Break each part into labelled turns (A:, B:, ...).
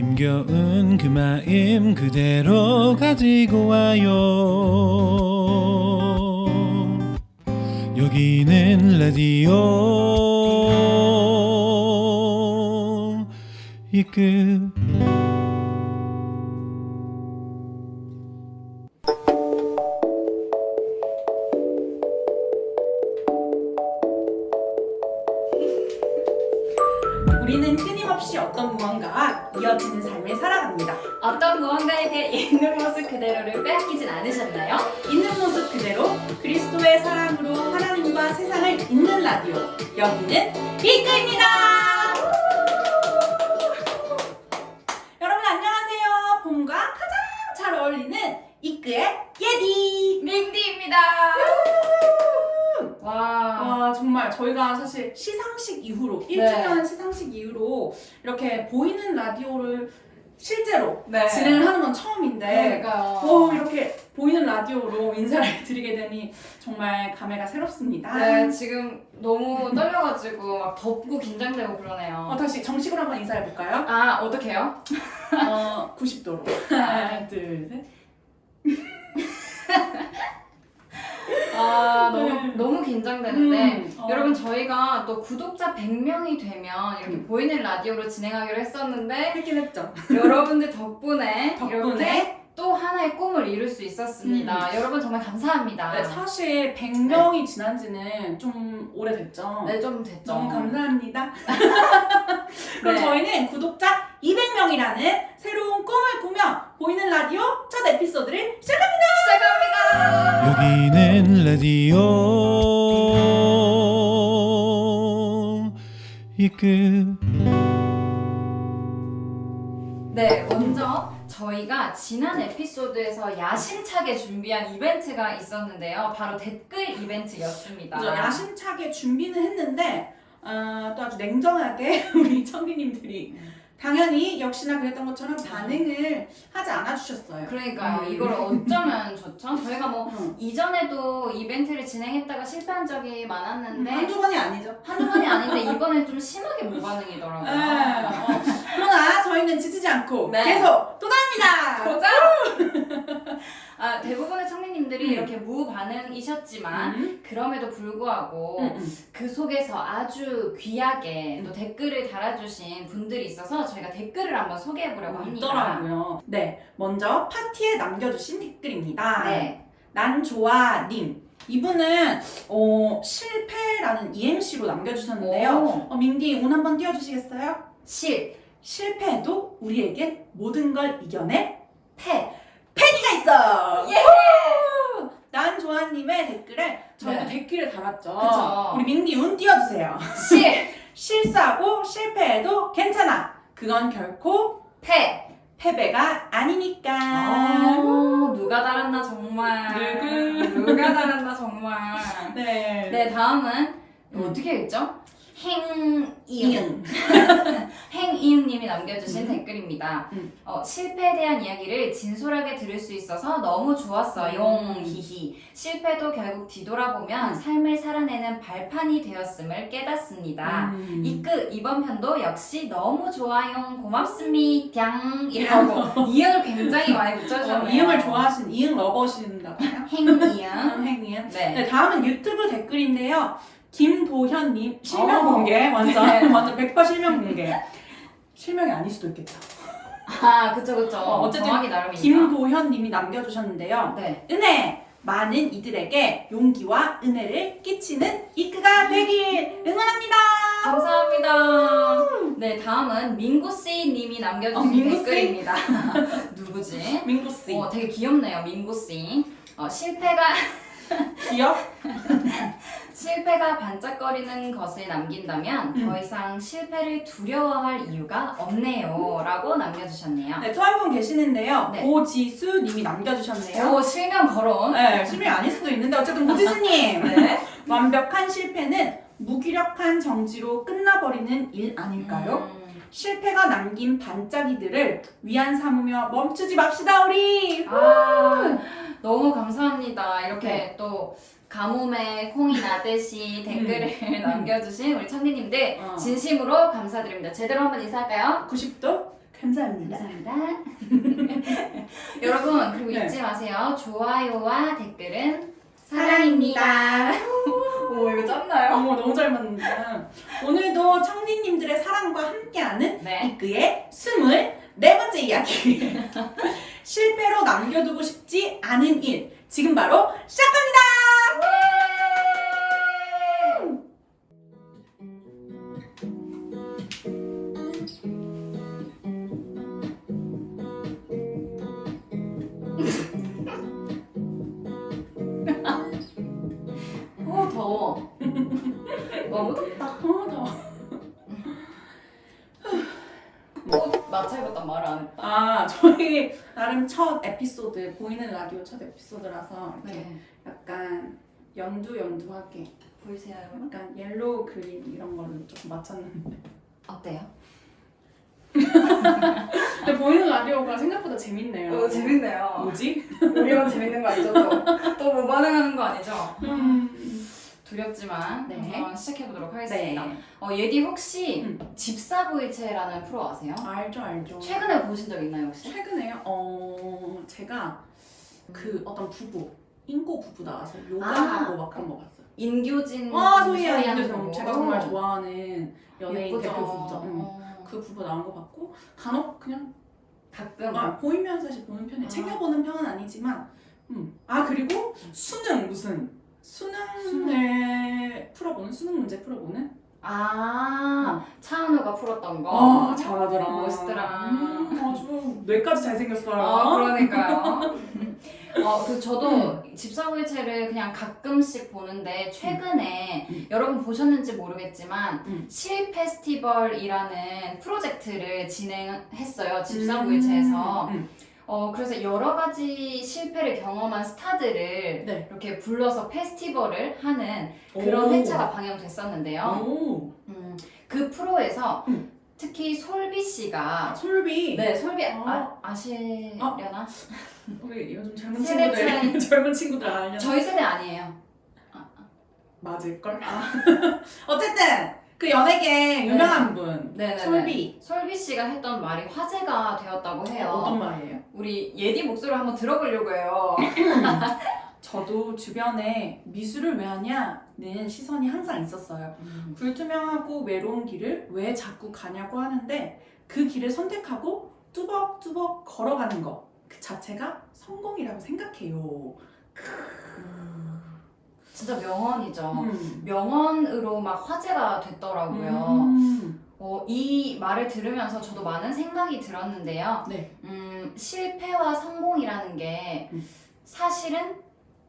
A: 힘겨운 그 마음 그대로 가지고 와요. 여기는 라디오. 이끝
B: 있는 모습 그대로
C: 그리스도의 사랑으로 하나님과 세상을 잇는 라디오. 여기는 이끄입니다. 여러분 안녕하세요. 봄과 가장 잘 어울리는 이끄의 예디.
B: 민디입니다. 와.
C: 와 정말 저희가 사실 시상식 이후로
B: 네.
C: 1주년 시상식 이후로 이렇게 보이는 라디오를 실제로
B: 네.
C: 진행을 하는 건 처음인데
B: 그러니까요.
C: 오 이렇게 보이는 라디오로 인사를 드리게 되니 정말 감회가 새롭습니다.
B: 네, 지금 너무 떨려가지고 막 덥고 긴장되고 그러네요.
C: 어, 다시 정식으로 한번 인사해 볼까요?
B: 아, 어떡해요?
C: 어, 90도로. 하나, 둘, 셋.
B: 아, 너무,
C: 네.
B: 너무 긴장되는데.
C: 음, 어.
B: 여러분, 저희가 또 구독자 100명이 되면 이렇게
C: 음.
B: 보이는 라디오로 진행하기로 했었는데,
C: 했긴 했죠.
B: 여러분들 덕분에, 이렇게
C: 덕분에
B: 또 하나의 꿈을 이룰 수 있었습니다. 여러분, 정말 감사합니다.
C: 네, 사실 100명이 지난 지는 좀 오래됐죠.
B: 네, 좀 됐죠.
C: 너무 감사합니다. 그럼
B: 네.
C: 저희는 구독자 200명이라는 새로운 꿈을 꾸며 보이는 라디오 첫 에피소드를 시작합니다.
B: 시작합니다!
A: 여기는 라디오 이끝
B: 네, 먼저 저희가 지난 에피소드에서 야심차게 준비한 이벤트가 있었는데요. 바로 댓글 이벤트였습니다.
C: 야심차게 준비는 했는데 어, 또 아주 냉정하게 우리 청기님들이 당연히 역시나 그랬던 것처럼 반응을 하지 않아 주셨어요.
B: 그러니까요.
C: 음.
B: 이걸 어쩌면 좋죠? 저희가 뭐
C: 음.
B: 이전에도 이벤트를 진행했다가 실패한 적이 많았는데
C: 한두 번이 아니죠.
B: 한두 번이 아닌데 이번엔 좀 심하게 무반응이더라고요.
C: 네, 어. 그러나 저희는 지치지 않고
B: 네.
C: 계속 도전합니다.
B: 도전! 아, 대부분의 청리님들이
C: 음.
B: 이렇게 무반응이셨지만
C: 음.
B: 그럼에도 불구하고
C: 음, 음.
B: 그 속에서 아주 귀하게 또 댓글을 달아주신 분들이 있어서 저희가 댓글을 한번 소개해보려고 합니다.
C: 있더라고요. 네, 먼저 파티에 남겨주신 댓글입니다.
B: 네.
C: 난 좋아 님. 이분은 어, 실패라는 EMC로 남겨주셨는데요.
B: 오.
C: 어, 민디 운 한번 띄워주시겠어요?
B: 실,
C: 실패해도 우리에겐 모든 걸 이겨낼
B: 패.
C: 패기가 있어.
B: 예!
C: 우! 난 좋아님의 댓글에 저희도
B: 네.
C: 댓글을 달았죠.
B: 그쵸.
C: 우리 민디 운 띄워주세요.
B: 실,
C: 실수하고 실패해도 괜찮아. 그건 결코
B: 패.
C: 패배가 아니니까.
B: 아, 누가 달았나 정말.
C: 누구?
B: 누가 달았나 정말.
C: 네.
B: 네, 다음은
C: 음.
B: 어떻게 읽죠? 행이응.
C: 이응.
B: 행이응님이 남겨주신
C: 음.
B: 댓글입니다.
C: 음.
B: 어, 실패에 대한 이야기를 진솔하게 들을 수 있어서 너무 좋았어요.
C: 음.
B: 히히. 실패도 결국 뒤돌아보면
C: 음.
B: 삶을 살아내는 발판이 되었음을 깨닫습니다.
C: 음.
B: 이끄 이번 편도 역시 너무 좋아요. 고맙습니다. 이라고 이응을 굉장히 많이
C: 어,
B: 붙여주셨네요.
C: 이응을 좋아하시는 이응 러버신가 봐요.
B: 행이응.
C: 행이응.
B: 네.
C: 네, 다음은 유튜브 댓글인데요. 김도현님 실명
B: 어.
C: 공개 완전
B: 네.
C: 완전 100% 실명 공개. 실명이 아닐 수도 있겠다.
B: 아, 그쵸, 그쵸.
C: 어, 어쨌든
B: 나름이니까.
C: 김도현님이 남겨주셨는데요.
B: 네.
C: 은혜 많은 이들에게 용기와 은혜를 끼치는 이크가 되길 응원합니다.
B: 감사합니다. 네, 다음은 민구 씨 님이 남겨주신
C: 어, 민구 씨?
B: 댓글입니다. 누구지?
C: 민구 씨
B: 어, 되게 귀엽네요, 민구 씨. 어, 실패가,
C: 기억?
B: 실패가 반짝거리는 것을 남긴다면
C: 음.
B: 더 이상 실패를 두려워할 이유가 없네요. 라고 남겨주셨네요.
C: 네, 또한분 계시는데요.
B: 네.
C: 고지수 님이 남겨주셨네요.
B: 오, 실명 거론.
C: 네, 실명이 아닐 수도 있는데 어쨌든 고지수님
B: 네.
C: 완벽한 실패는 무기력한 정지로 끝나버리는 일 아닐까요?
B: 음.
C: 실패가 남긴 반짝이들을 위안 삼으며 멈추지 맙시다 우리.
B: 아, 너무 감사합니다. 이렇게
C: 네.
B: 또 가뭄에 콩이 나듯이 댓글을 남겨주신 우리 청리님들
C: 어.
B: 진심으로 감사드립니다. 제대로 한번 인사할까요?
C: 90도 감사합니다.
B: 감사합니다. 여러분 그리고
C: 네.
B: 잊지 마세요. 좋아요와 댓글은 사랑입니다. 오 이거 짠나요?
C: 어머 너무 잘 맞는다. 오늘도 청디님들의 사랑과 함께하는
B: 네.
C: 이끄의 스물 네 번째 이야기. 실패로 남겨두고 싶지 않은 일. 지금 바로 시작합니다. 보이는 라디오 첫 에피소드라서 이렇게
B: 네.
C: 약간 연두 연두하게
B: 보이세요 여러분?
C: 약간 옐로우 그린 이런 걸로 조금 맞췄는데
B: 어때요?
C: 근데 보이는 라디오가 생각보다 재밌네요.
B: 어 재밌네요.
C: 뭐지?
B: 우리만 재밌는 거 아니죠? 또또 뭐 반응하는 거 아니죠?
C: 음.
B: 두렵지만
C: 네.
B: 한번 시작해 보도록
C: 네.
B: 하겠습니다. 어 예디 혹시
C: 음.
B: 집사부일체라는 프로 아세요?
C: 알죠 알죠.
B: 최근에 보신 적 있나요 혹시?
C: 최근에요? 어 제가 그 어떤 부부 인고 부부 나와서
B: 아.
C: 요가하고 막 그런 거 봤어요.
B: 인교진
C: 와 소희야
B: 소희양
C: 인도정
B: 부부.
C: 제가 정말 좋아하는 연예인
B: 예쁘죠?
C: 대표 부부죠. 응.
B: 어.
C: 그 부부 나온 거 봤고 간혹 그냥
B: 가끔
C: 아, 보이면 사실 보는 편이에요.
B: 아.
C: 챙겨보는 편은 아니지만 음. 아 그리고 수능 무슨 수능을 풀어보는 수능 문제 풀어보는
B: 아 차은우가 풀었던 거.
C: 아 잘하더라
B: 멋있더라.
C: 음, 아주 뇌까지 잘생겼어요
B: 아 그러니까요. 어, 그 저도 집사부일체를 그냥 가끔씩 보는데 최근에
C: 음.
B: 여러분 보셨는지 모르겠지만
C: 음.
B: 실 페스티벌이라는 프로젝트를 진행했어요 집사부일체에서.
C: 음,
B: 어 그래서 여러 가지 실패를 경험한 스타들을
C: 네.
B: 이렇게 불러서 페스티벌을 하는 그런
C: 오.
B: 회차가 방영됐었는데요.
C: 오.
B: 음, 그 프로에서
C: 음.
B: 특히 솔비
C: 아,
B: 씨가
C: 솔비
B: 네 솔비
C: 아.
B: 아, 아시려나?
C: 우리 요즘 젊은
B: 세대
C: 친구들
B: 차이.
C: 젊은 친구들 알려
B: 저희 세대 아니에요.
C: 맞을걸? 아. 어쨌든 그 연예계 유명한 분
B: 네네네.
C: 솔비
B: 솔비 씨가 했던 말이 화제가 되었다고 해요.
C: 어떤 말이에요?
B: 우리 예디 목소리를 한번 들어보려고 해요.
C: 저도 주변에 미술을 왜 하냐는 시선이 항상 있었어요. 불투명하고 외로운 길을 왜 자꾸 가냐고 하는데 그 길을 선택하고 뚜벅뚜벅 걸어가는 것 그 자체가 성공이라고 생각해요.
B: 진짜 명언이죠.
C: 음.
B: 명언으로 막 화제가 됐더라고요.
C: 음.
B: 어, 이 말을 들으면서 저도 많은 생각이 들었는데요.
C: 네.
B: 음, 실패와 성공이라는 게
C: 음.
B: 사실은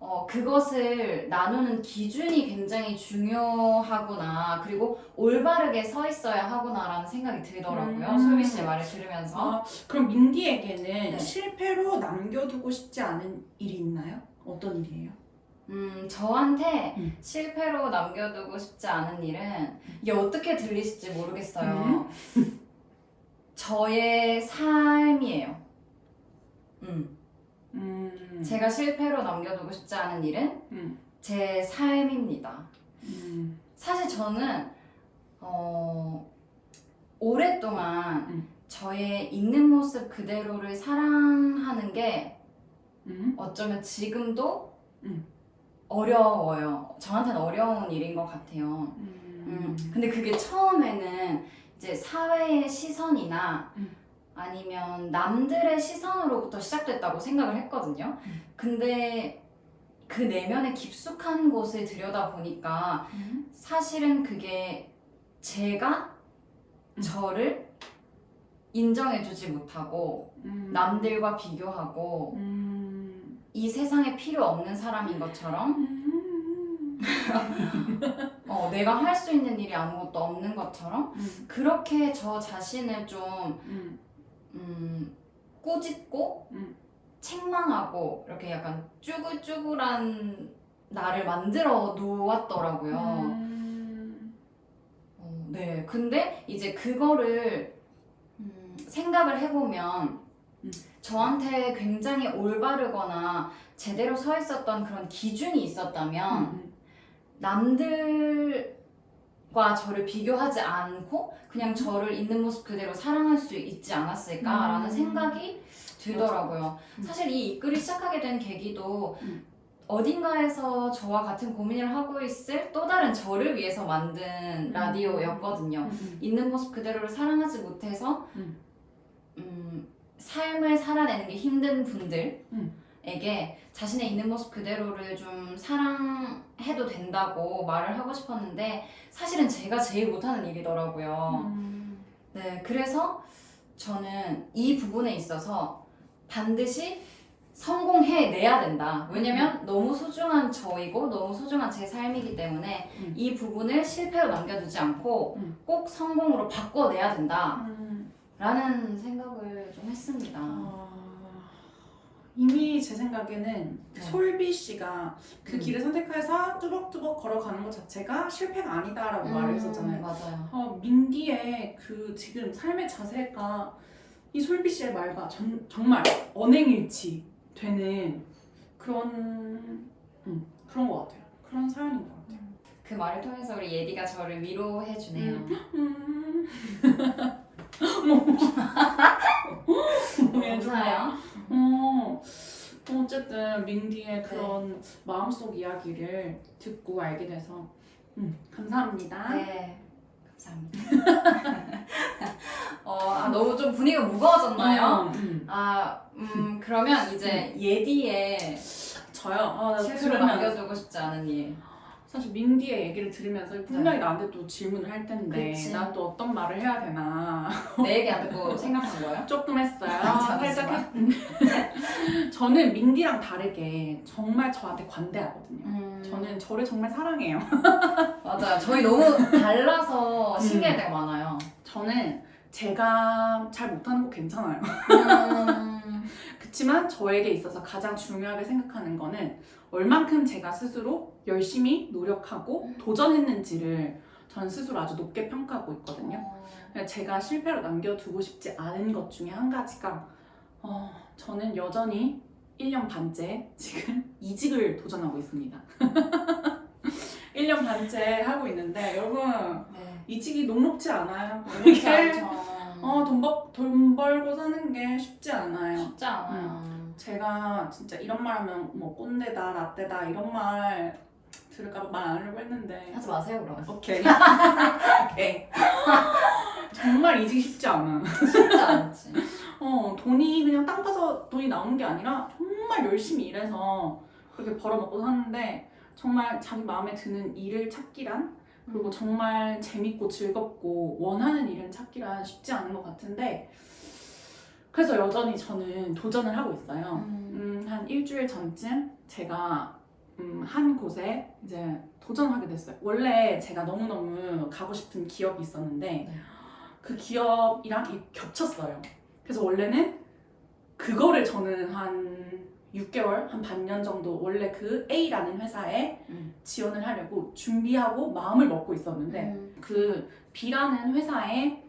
B: 어, 그것을 나누는 기준이 굉장히 중요하구나. 그리고 올바르게 서 있어야 하구나라는 생각이 들더라고요.
C: 음.
B: 솔비 씨의 말을 들으면서.
C: 아, 그럼 민디에게는
B: 네.
C: 실패로 남겨두고 싶지 않은 일이 있나요? 어떤 일이에요?
B: 음, 저한테
C: 음.
B: 실패로 남겨두고 싶지 않은 일은 이게 어떻게 들리실지 모르겠어요. 저의 삶이에요. 음.
C: 음.
B: 제가 실패로 남겨두고 싶지 않은 일은
C: 음.
B: 제 삶입니다.
C: 음.
B: 사실 저는 어, 오랫동안
C: 음.
B: 저의 있는 모습 그대로를 사랑하는 게
C: 음.
B: 어쩌면 지금도
C: 음.
B: 어려워요. 저한테는 어려운 일인 것 같아요.
C: 음.
B: 음, 근데 그게 처음에는 이제 사회의 시선이나
C: 음.
B: 아니면 남들의 시선으로부터 시작됐다고 생각을 했거든요.
C: 음.
B: 근데 그 내면의 깊숙한 곳을 들여다 보니까
C: 음.
B: 사실은 그게 제가
C: 음.
B: 저를 인정해주지 못하고
C: 음.
B: 남들과 비교하고
C: 음.
B: 이 세상에 필요 없는 사람인 것처럼
C: 음.
B: 어, 내가 할 수 있는 일이 아무것도 없는 것처럼
C: 음.
B: 그렇게 저 자신을 좀
C: 음.
B: 음, 꾸짖고
C: 음.
B: 책망하고 이렇게 약간 쭈글쭈글한 나를 만들어 놓았더라고요.
C: 음.
B: 어, 네. 근데 이제 그거를 음, 생각을 해보면
C: 음.
B: 저한테 굉장히 올바르거나 제대로 서 있었던 그런 기준이 있었다면
C: 음.
B: 남들 과 저를 비교하지 않고 그냥 저를 있는 모습 그대로 사랑할 수 있지 않았을까라는
C: 음.
B: 생각이 들더라고요.
C: 음.
B: 사실 이 이글을 시작하게 된 계기도
C: 음.
B: 어딘가에서 저와 같은 고민을 하고 있을 또 다른 저를 위해서 만든
C: 음.
B: 라디오였거든요.
C: 음.
B: 있는 모습 그대로를 사랑하지 못해서
C: 음.
B: 음, 삶을 살아내는 게 힘든 분들 에게
C: 음.
B: 자신의 있는 모습 그대로를 좀 사랑해도 된다고 말을 하고 싶었는데 사실은 제가 제일 못하는 일이더라고요.
C: 음.
B: 네, 그래서 저는 이 부분에 있어서 반드시 성공해 내야 된다. 왜냐면 너무 소중한 저이고 너무 소중한 제 삶이기 때문에
C: 음.
B: 이 부분을 실패로 남겨두지 않고
C: 음.
B: 꼭 성공으로 바꿔내야 된다.
C: 음.
B: 라는 생각을 좀 했습니다.
C: 어, 이미 제 생각에는
B: 네.
C: 솔비 씨가 그
B: 음.
C: 길을 선택해서 뚜벅뚜벅 걸어가는 것 자체가 실패가 아니다라고 말을 했었잖아요.
B: 음, 맞아요.
C: 어, 민디의 그 지금 삶의 자세가 이 솔비 씨의 말과 전, 정말 언행일치 되는 그런 음, 그런 것 같아요. 그런 사연인 것 같아요.
B: 그 말을 통해서 우리 예디가 저를 위로해 주네요.
C: 음.
B: 뭐 사요?
C: 어, 어쨌든 민디의 그런 마음속 이야기를 듣고 알게 돼서 음, 감사합니다.
B: 네. 감사합니다. 어, 아, 너무 좀 분위기가 무거워졌나요?
C: 음, 음.
B: 아, 음, 그러면 이제 예디의
C: 저요. 아, 나
B: 실수를
C: 들으면
B: 남겨두고 싶지 않은 일.
C: 사실 민디의 얘기를 들으면서 분명히 나한테 또 질문을 할 텐데
B: 네. 그치.
C: 난또 어떤 말을 해야 되나
B: 내 얘기 안 듣고 생각한 거예요?
C: 조금 했어요.
B: 아,
C: 살짝
B: 잠시만.
C: 했 저는 민디랑 다르게 정말 저한테 관대하거든요.
B: 음,
C: 저는 저를 정말 사랑해요.
B: 맞아요. 저희 너무 달라서 신기할 때가 많아요.
C: 저는 제가 잘 못하는 거 괜찮아요.
B: 음,
C: 그렇지만 저에게 있어서 가장 중요하게 생각하는 거는 얼만큼 제가 스스로 열심히 노력하고 도전했는지를 전 스스로 아주 높게 평가하고 있거든요.
B: 어,
C: 제가 실패로 남겨두고 싶지 않은 것 중에 한 가지가 어, 저는 여전히 1년 반째 지금 이직을 도전하고 있습니다. 1년 반째 하고 있는데 여러분
B: 네.
C: 이직이 녹록지 않아요. 이게
B: 않죠.
C: 어, 돈, 벌, 돈 벌고 사는 게 쉽지 않아요.
B: 쉽지 않아요.
C: 제가 진짜 이런 말 하면 뭐 꼰대다, 라떼다 이런 말 들을까 봐말안 하려고 했는데
B: 하지 마세요 그럼.
C: 오케이 오케이 정말 이직이 쉽지 않아
B: 쉽지 않지.
C: 어 돈이 그냥 땅 파서 돈이 나오는 게 아니라 정말 열심히 일해서 그렇게 벌어먹고 사는데 정말 자기 마음에 드는 일을 찾기란 그리고 정말 재밌고 즐겁고 원하는 일은 찾기란 쉽지 않은 것 같은데 그래서 여전히 저는 도전을 하고 있어요.
B: 음,
C: 음, 한 일주일 전쯤 제가 음, 한 곳에 이제 도전하게 됐어요. 원래 제가 너무너무 가고 싶은 기업이 있었는데
B: 네.
C: 그 기업이랑 이- 겹쳤어요. 그래서 원래는 그거를 저는 한 6개월, 한 반년 정도 원래 그 A라는 회사에
B: 음.
C: 지원을 하려고 준비하고 마음을 먹고 있었는데
B: 음,
C: 그 B라는 회사에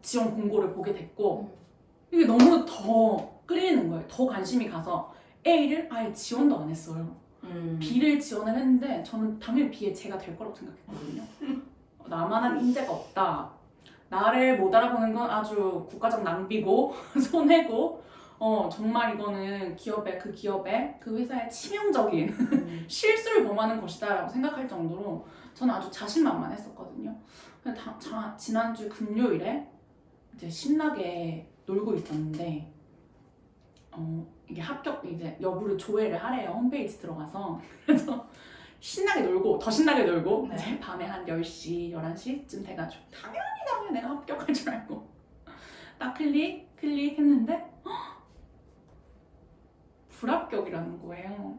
C: 지원 공고를 보게 됐고
B: 음.
C: 이게 너무 더 끌리는 거예요. 더 관심이 가서 A를 아예 지원도 안 했어요.
B: 음.
C: B를 지원을 했는데 저는 당연히 B에 제가 될 거라고 생각했거든요. 나만한 인재가 없다. 나를 못 알아보는 건 아주 국가적 낭비고 손해고 어 정말 이거는 기업의 그 기업의 그 회사의 치명적인
B: 음.
C: 실수를 범하는 것이다라고 생각할 정도로 저는 아주 자신만만했었거든요. 근데 다, 자, 지난주 금요일에 이제 신나게 놀고 있었는데 어, 이게 합격 이제 여부를 조회를 하래요 홈페이지 들어가서 그래서 신나게 놀고 더 신나게 놀고
B: 네.
C: 이제 밤에 한 10시 11시쯤 돼가지고 당연히 당연히 내가 합격할 줄 알고 딱 클릭 클릭 했는데 헉! 불합격이라는 거예요.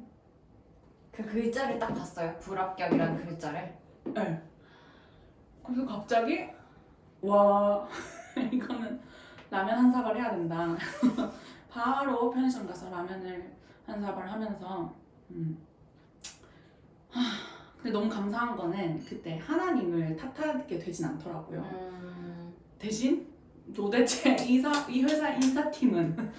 B: 그 글자를 딱 봤어요. 불합격이라는 글자를.
C: 네. 그래서 갑자기 와 이거는 라면 한 사발 해야 된다. 바로 편의점 가서 라면을 한 사발 하면서 음. 하, 근데 너무 감사한 거는 그때 하나님을 탓하게 되진 않더라고요.
B: 음,
C: 대신 도대체 이사, 이 회사 인사팀은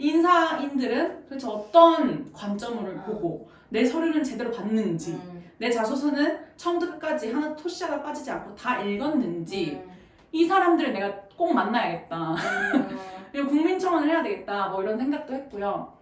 C: 인사인들은 도대체 어떤 관점으로
B: 아.
C: 보고 내 서류는 제대로 봤는지
B: 음,
C: 내 자소서는 처음부터 끝까지 하나 토시 하나 빠지지 않고 다 읽었는지
B: 음.
C: 이 사람들을 내가 꼭 만나야겠다.
B: 음.
C: 그리고 국민청원을 해야 되겠다. 뭐 이런 생각도 했고요.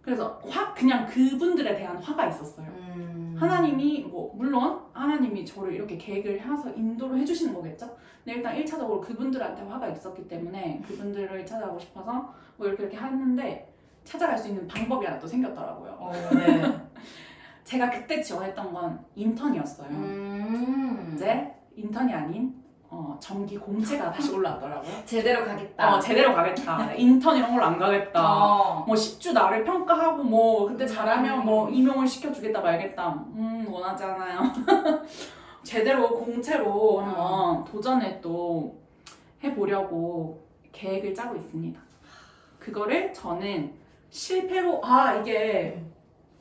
C: 그래서 화 그냥 그분들에 대한 화가 있었어요.
B: 음.
C: 하나님이 뭐 물론 하나님이 저를 이렇게 계획을 해서 인도를 해주시는 거겠죠. 근데 일단 1차적으로 그분들한테 화가 있었기 때문에 그분들을 찾아가고 싶어서 뭐 이렇게 이렇게 했는데 찾아갈 수 있는 방법이 하나 또 생겼더라고요.
B: 어, 네.
C: 제가 그때 지원했던 건 인턴이었어요.
B: 음.
C: 이제 인턴이 아닌 어, 정기 공채가 다시 올라왔더라고요.
B: 제대로 가겠다.
C: 어, 제대로 가겠다. 인턴 이런 걸로 안 가겠다.
B: 어.
C: 뭐 10주 나를 평가하고 뭐 그때 잘하면
B: 음.
C: 뭐 임용을 시켜주겠다 말겠다. 음 원하지 않아요. 제대로 공채로
B: 음.
C: 한번 도전을 또 해보려고 계획을 짜고 있습니다. 그거를 저는 실패로 아 이게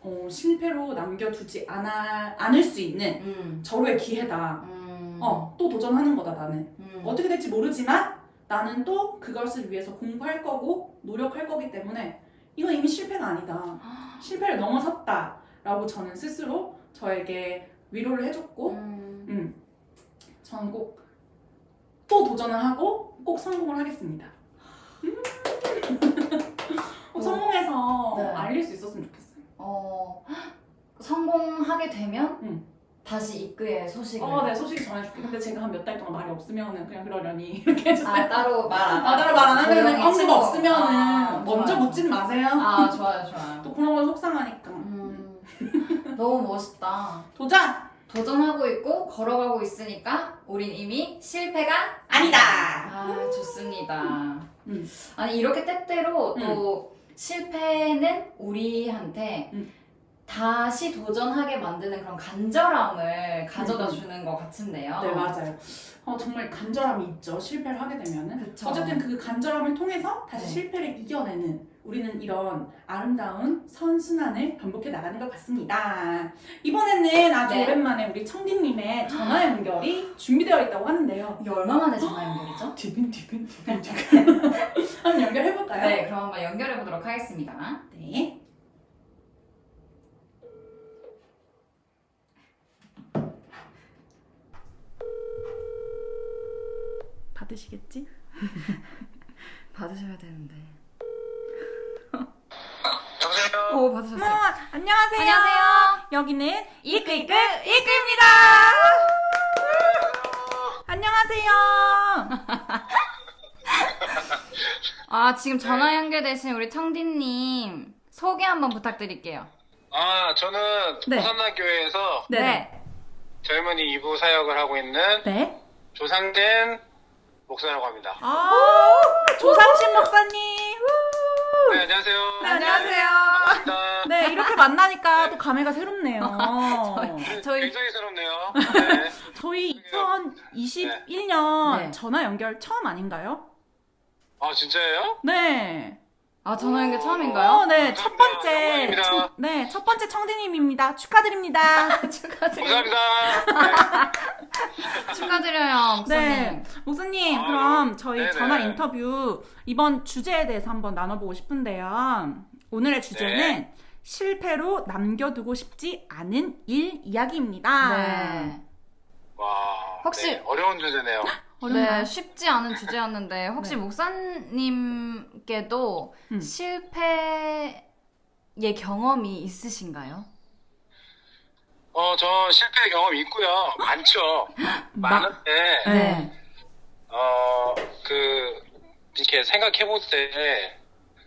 C: 어, 실패로 남겨두지 않아, 않을 수 있는
B: 음.
C: 절호의 기회다.
B: 음.
C: 어, 또 도전하는 거다 나는.
B: 음.
C: 어떻게 될지 모르지만 나는 또 그것을 위해서 공부할 거고 노력할 거기 때문에 이건 이미 실패가 아니다. 실패를 넘어섰다 라고 저는 스스로 저에게 위로를 해줬고,
B: 음.
C: 음, 저는 꼭 또 도전을 하고 꼭 성공을 하겠습니다. 음. 어, 성공해서
B: 네.
C: 알릴 수 있었으면 좋겠어요.
B: 어. 성공하게 되면
C: 음.
B: 다시 입구에 소식을.
C: 어, 네 소식이 전해줄게. 근데 제가 한 몇 달 동안 말이 없으면은 그냥 그러려니 이렇게 해주세요.
B: 아 따로 말안
C: 아, 따로 말안 하면
B: 조용히
C: 언니가
B: 친구.
C: 없으면은
B: 아,
C: 먼저
B: 좋아요.
C: 묻진 마세요.
B: 아 좋아요 좋아요.
C: 또 그런 건 속상하니까.
B: 음. 너무 멋있다.
C: 도전!
B: 도전하고 있고 걸어가고 있으니까 우린 이미 실패가
C: 아니다!
B: 아 좋습니다.
C: 음.
B: 아니 이렇게 때때로 또 실패는 우리한테
C: 음.
B: 다시 도전하게 만드는 그런 간절함을 가져다
C: 음.
B: 주는 것 같은데요.
C: 네, 맞아요. 어, 정말 간절함이 있죠. 실패를 하게 되면은.
B: 그쵸.
C: 어쨌든 그 간절함을 통해서 다시
B: 네.
C: 실패를 이겨내는 우리는 이런 아름다운 선순환을 반복해 나가는 것 같습니다. 이번에는 아주
B: 네.
C: 오랜만에 우리 청디님의 전화 연결이 준비되어 있다고 하는데요.
B: 이게 얼마 만에 전화 연결이죠?
C: 디근 디근 디근 디근 한번 연결해 볼까요?
B: 네, 그럼 한번 연결해 보도록 하겠습니다.
C: 네. 받으시겠지?
B: 받으셔야 되는데.
D: 여보세요?
B: 오, 받으셨어요.
C: 안녕하세요.
B: 안녕하세요.
C: 여기는
B: 이끌 이끌
C: 이끌입니다. 안녕하세요.
B: 아, 지금 전화 연결되신 우리 청디님 소개 한번 부탁드릴게요.
D: 아, 저는
C: 네.
D: 호산나교회에서
C: 네.
D: 젊은이 2부 사역을 하고 있는
C: 네.
D: 조상된 목사라고 합니다.
C: 아, 조상신 목사님. 후.
D: 네, 안녕하세요.
C: 네, 안녕하세요.
D: 반갑습니다.
C: 네, 이렇게 만나니까 또 감회가 새롭네요.
B: 저희-
D: 굉장히 새롭네요. 네.
C: 저희 2021년
B: 네.
C: 전화 연결 처음 아닌가요?
D: 아, 진짜예요?
C: 네.
B: 아, 전화 연결
C: 어,
B: 처음인가요?
C: 네, 첫. 번째. 청- 네, 첫 번째 청디님입니다. 축하드립니다.
B: 축하드려요.
D: 감사합니다.
B: 축하드려요, 목사님.
C: 네, 목사님,
D: 아유,
C: 그럼 저희
D: 네네.
C: 전화 인터뷰 이번 주제에 대해서 한번 나눠보고 싶은데요. 오늘의 주제는
D: 네.
C: 실패로 남겨두고 싶지 않은 일 이야기입니다.
B: 네.
D: 와.
B: 혹시-
D: 네, 어려운 주제네요.
C: 어렵나요?
B: 네, 쉽지 않은 주제였는데 혹시
C: 네.
B: 목사님께도
C: 음.
B: 실패의 경험이 있으신가요?
D: 어, 저 실패 경험이 있고요. 많죠. 많은데,
C: 네.
D: 어, 그, 이렇게 생각해 볼 때,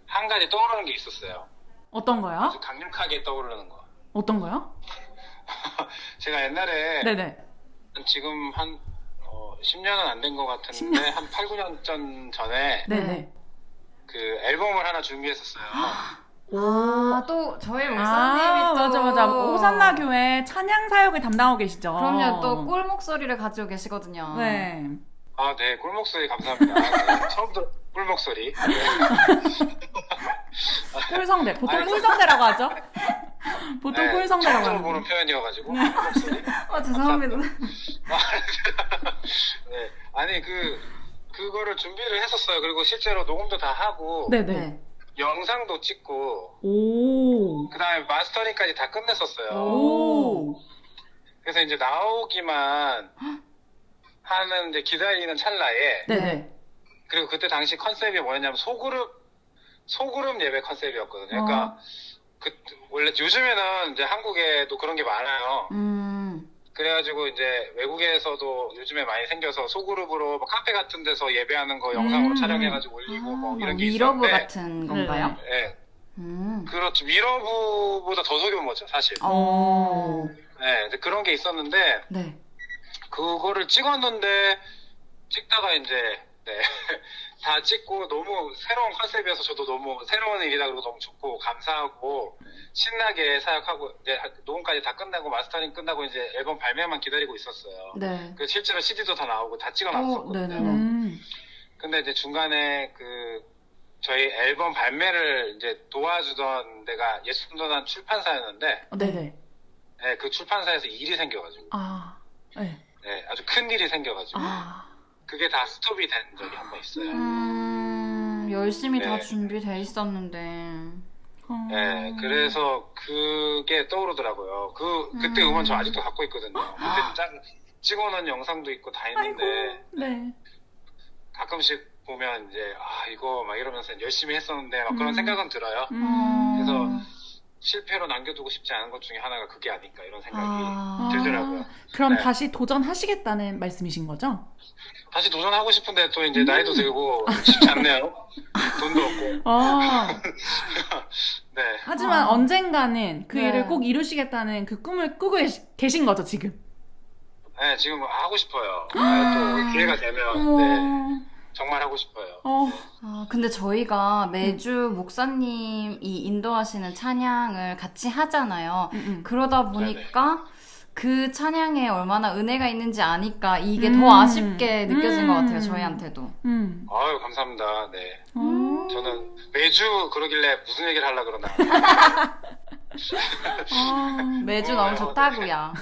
D: 한 가지 떠오르는 게 있었어요.
C: 어떤 거요?
D: 아주 강력하게 떠오르는 거.
C: 어떤 거요?
D: 제가 옛날에
C: 네네.
D: 지금 한 어, 10년은 안 된 것 같은데
C: 10년?
D: 한 8, 9년 전 전에
C: 네네.
D: 그 앨범을 하나 준비했었어요.
B: 아, 또 저희 목사님이
C: 아,
B: 또
C: 맞아, 맞아. 호산나 교회 찬양 사역을 담당하고 계시죠.
B: 그럼요, 또 꿀 목소리를 가지고 계시거든요.
C: 네.
D: 아, 네, 꿀 목소리 감사합니다. 네, 처음부터 꿀목소리. 네.
C: 꿀성대. 보통 꿀성대라고 하죠? 보통
D: 네,
C: 꿀성대라고
D: 처음 보는
C: 거.
D: 표현이어가지고 꿀 목소리.
B: 어, 죄송합니다.
D: 네, 아니 그 그거를 준비를 했었어요. 그리고 실제로 녹음도 다 하고
C: 네네.
B: 네.
D: 영상도 찍고
C: 오.
D: 그다음에 마스터링까지 다 끝냈었어요.
C: 오.
D: 그래서 이제 나오기만 하는데 기다리는 찰나에
C: 네네.
D: 그리고 그때 당시 컨셉이 뭐였냐면 소그룹 소그룹 예배 컨셉이었거든요. 그러니까 그 원래 요즘에는 이제 한국에도 그런 게 많아요.
B: 음.
D: 그래가지고 이제 외국에서도 요즘에 많이 생겨서 소그룹으로 뭐 카페 같은 데서 예배하는 거 영상으로
C: 음.
D: 촬영해가지고 올리고 뭐 이런 게
B: 위러브
D: 있었는데
B: 같은 건가요?
D: 예,
B: 음.
D: 그렇죠. 위러브보다 더 소규모죠, 사실.
B: 어.
D: 네, 그런 게 있었는데
B: 네.
D: 그거를 찍었는데 찍다가 이제 네, 다 찍고 너무 새로운 컨셉이어서 저도 너무 새로운 일이다 그러고 너무 좋고 감사하고 신나게 사역하고 이제 녹음까지 다 끝나고 마스터링 끝나고 이제 앨범 발매만 기다리고 있었어요.
B: 네.
D: 그 실제로 CD도 다 나오고 다
B: 어,
D: 찍어놨었거든요.
B: 네네네.
C: 음.
D: 근데 이제 중간에 그 저희 앨범 발매를 이제 도와주던 데가 예순도단 출판사였는데
C: 어, 네네.
D: 네, 그 출판사에서 일이 생겨가지고
C: 아. 네.
D: 네, 아주 큰 일이 생겨가지고
C: 아.
D: 그게 다 스톱이 된 적이 한 번 있어요.
B: 음, 열심히 다
D: 네.
B: 준비돼 있었는데.
C: 어.
D: 네, 그래서 그게 떠오르더라고요. 그 그때
B: 음.
D: 음원 저 아직도 갖고 있거든요. 그때 짠 찍어놓은 영상도 있고 다
C: 아이고.
D: 있는데
C: 네.
D: 가끔씩 보면 이제 아 이거 막 이러면서 열심히 했었는데 막 그런
C: 음.
D: 생각은 들어요.
C: 음.
D: 그래서 실패로 남겨두고 싶지 않은 것 중에 하나가 그게 아닐까 이런 생각이
B: 아.
D: 들더라고요.
C: 그럼
D: 네.
C: 다시 도전하시겠다는 말씀이신 거죠?
D: 다시 도전하고 싶은데 또 이제
C: 음.
D: 나이도 들고 쉽지 않네요. 돈도 없고.
C: 아.
D: 네.
C: 하지만
B: 아.
C: 언젠가는 그
B: 네.
C: 일을 꼭 이루시겠다는 그 꿈을 꾸고 계신 거죠, 지금?
D: 네, 지금 하고 싶어요. 네,
B: 아.
D: 또 기회가 되면. 네, 정말 하고 싶어요.
C: 어.
B: 아, 근데 저희가 매주 목사님이 인도하시는 찬양을 같이 하잖아요.
C: 음, 음.
B: 그러다 보니까 그 찬양에 얼마나 은혜가 있는지 아니까 이게
C: 음.
B: 더 아쉽게 느껴진
C: 음.
B: 것 같아요, 저희한테도.
C: 음.
D: 아유, 감사합니다. 네.
C: 어.
D: 저는 매주 그러길래 무슨 얘기를 하려 그러나.
C: 아.
B: 매주
D: 어,
B: 너무
D: 네.
B: 좋다고요.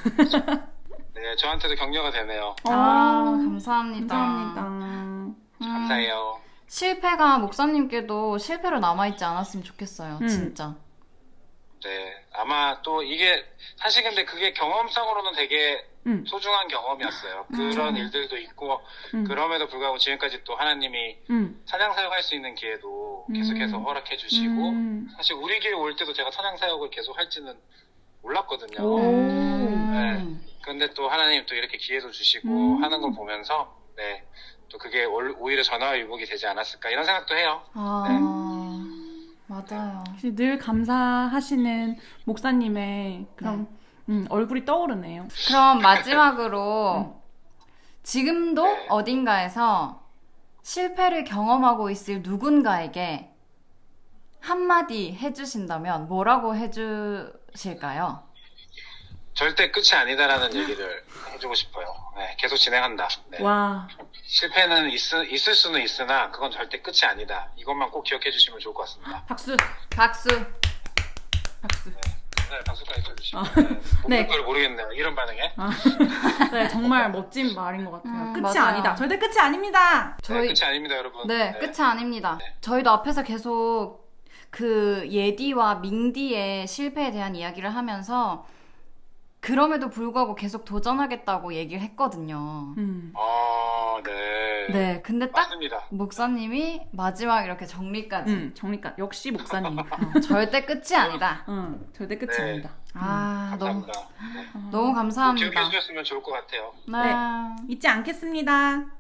D: 네, 저한테도 격려가 되네요.
B: 아,
C: 어.
B: 감사합니다.
C: 감사합니다.
B: 음,
D: 감사해요.
B: 실패가 목사님께도 실패로 남아있지 않았으면 좋겠어요,
C: 음.
B: 진짜.
D: 네. 아마 또 이게, 사실 근데 그게 경험상으로는 되게
C: 음.
D: 소중한 경험이었어요. 그런
C: 음.
D: 일들도 있고,
C: 음.
D: 그럼에도 불구하고 지금까지 또 하나님이
C: 음.
D: 찬양 사역할 수 있는 기회도
C: 음.
D: 계속해서 허락해 주시고,
C: 음.
D: 사실 우리 교회 올 때도 제가 찬양 사역을 계속 할지는 몰랐거든요.
C: 오.
B: 음.
D: 근데 또 하나님 또 이렇게 기회도 주시고
C: 음.
D: 하는 걸 보면서, 네. 또 그게 올- 오히려 전화위복이 되지 않았을까 이런 생각도 해요.
B: 아,
D: 네.
B: 맞아요.
C: 늘 감사하시는 목사님의 그런 음, 얼굴이 떠오르네요.
B: 그럼 마지막으로 지금도
D: 네.
B: 어딘가에서 실패를 경험하고 있을 누군가에게 한마디 해주신다면 뭐라고 해주실까요?
D: 절대 끝이 아니다라는 얘기를 해주고 싶어요. 네, 계속 진행한다. 네.
C: 와.
D: 실패는 있, 있을 수는 있으나 그건 절대 끝이 아니다. 이것만 꼭 기억해 주시면 좋을 것 같습니다.
C: 박수.
B: 박수.
C: 박수.
D: 네, 박수까지 쳐주시면.
C: 아,
D: 네.
C: 네.
D: 네. 걸 모르겠네요. 이런 반응에.
C: 아, 네, 정말 멋진 말인 것 같아요.
B: 음,
C: 끝이
B: 맞아요.
C: 아니다. 절대 끝이 아닙니다.
B: 저희
D: 네, 끝이 아닙니다, 여러분.
B: 네, 끝이 아닙니다. 저희도 앞에서 계속 그 예디와 민디의 실패에 대한 이야기를 하면서 그럼에도 불구하고 계속 도전하겠다고 얘기를 했거든요.
C: 음.
D: 아, 네.
B: 네, 근데 딱
D: 맞습니다.
B: 목사님이 마지막 이렇게 정리까지
C: 음, 정리까 역시 목사님. 어,
B: 절대 끝이 아니다.
C: 음, 절대 끝이
D: 네.
C: 아니다.
B: 아, 너무
D: 감사합니다. 네.
C: 음.
B: 너무
D: 꼭
B: 감사합니다.
D: 기억해 주셨으면 좋을 것 같아요.
B: 네.
C: 잊지 않겠습니다.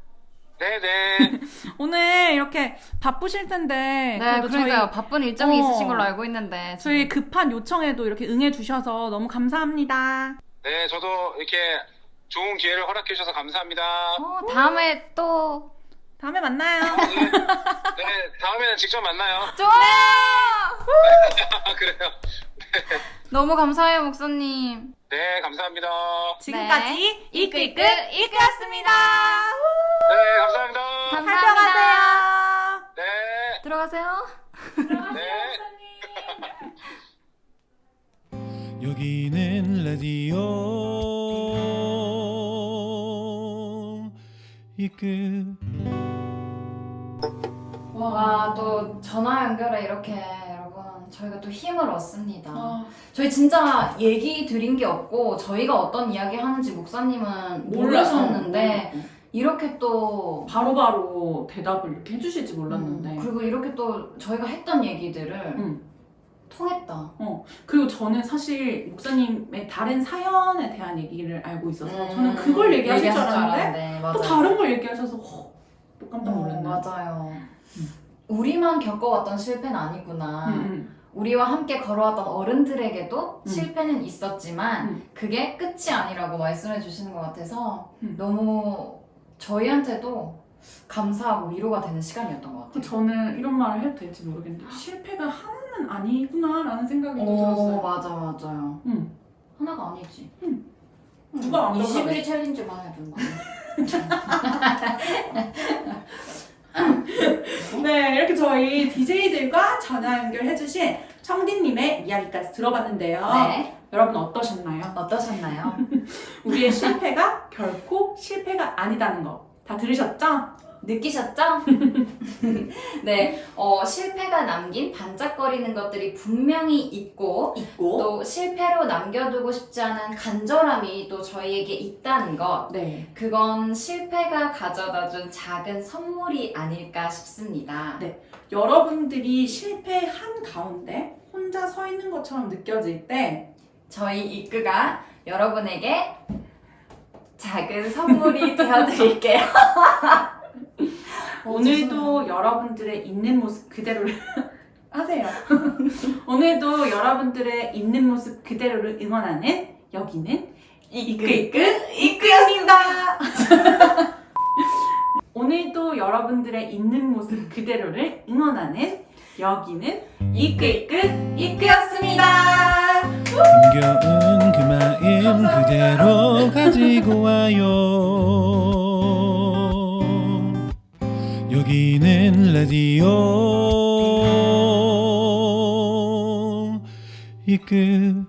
D: 네, 네.
C: 오늘 이렇게 바쁘실 텐데
B: 네,
C: 그래도
B: 그러니까요.
C: 저희
B: 바쁜 일정이
C: 어.
B: 있으신 걸로 알고 있는데
C: 저희
B: 지금.
C: 급한 요청에도 이렇게 응해 주셔서 너무 감사합니다.
D: 네, 저도 이렇게 좋은 기회를 허락해 주셔서 감사합니다.
B: 어, 다음에 또
C: 다음에 만나요.
D: 네, 네, 다음에는 직접 만나요.
B: 좋아.
D: 아, 그래요.
B: 너무 감사해요, 목사님.
D: 네, 감사합니다.
C: 지금까지
B: 네.
C: 이끌 이끌 이끌었습니다.
D: 네, 감사합니다.
B: 감사합니다.
C: 살펴가세요.
D: 네,
B: 들어가세요.
D: 네.
A: 여기는 라디오 이끌
B: 와, 또 전화 연결에 이렇게 저희가 또 힘을 얻습니다.
C: 아,
B: 저희 진짜 얘기 드린 게 없고 저희가 어떤 이야기 하는지 목사님은 모르셨는데 이렇게 또
C: 바로바로 대답을 이렇게 해주실지 몰랐는데.
B: 음, 그리고 이렇게 또 저희가 했던 얘기들을
C: 음.
B: 통했다.
C: 그리고 저는 사실 목사님의 다른 사연에 대한 얘기를 알고 있어서
B: 음,
C: 저는 그걸 얘기하실 줄 알았는데
B: 맞아요.
C: 또 다른 걸 얘기하셔서 허, 또 깜짝 놀랐네.
B: 어, 맞아요. 우리만 겪어왔던 실패는 아니구나.
C: 음, 음.
B: 우리와 함께 걸어왔던 어른들에게도
C: 음.
B: 실패는 있었지만
C: 음.
B: 그게 끝이 아니라고 말씀해 주시는 것 같아서
C: 음.
B: 너무 저희한테도 감사하고 위로가 되는 시간이었던
C: 것그
B: 같아요.
C: 저는 이런 말을 해도 될지 모르겠는데 실패가 하나는 아니구나라는 생각이
B: 또오
C: 들었어요.
B: 맞아 맞아요.
C: 음.
B: 하나가 아니지.
C: 음.
B: 음.
C: 누가 완벽하겠어?
B: 21일 챌린지만 해준다.
C: 네, 이렇게 저희 DJ들과 전화 연결해주신 청디님의 이야기까지 들어봤는데요.
B: 네.
C: 여러분 어떠셨나요?
B: 어떠셨나요?
C: 우리의 실패가 결코 실패가 아니다는 거 다 들으셨죠?
B: 느끼셨죠? 네, 어, 실패가 남긴 반짝거리는 것들이 분명히 있고
C: 있고.
B: 또 실패로 남겨두고 싶지 않은 간절함이 또 저희에게 있다는 것.
C: 네.
B: 그건 실패가 가져다준 작은 선물이 아닐까 싶습니다.
C: 네. 여러분들이 실패한 가운데 혼자 서 있는 것처럼 느껴질 때
B: 저희 이끄가 여러분에게 작은 선물이 되어드릴게요.
C: 오늘도 여러분들의 있는 모습 그대로를 하세요. 오늘도 여러분들의 있는 모습 그대로를 응원하는 여기는 이끄 이끄 이끄였습니다. 오늘도 여러분들의 있는 모습 그대로를 응원하는 여기는 이끄 이끄 이끄였습니다.
A: 힘겨운 그 마음 그대로 가지고 와요. 여기는 라디오. 이끄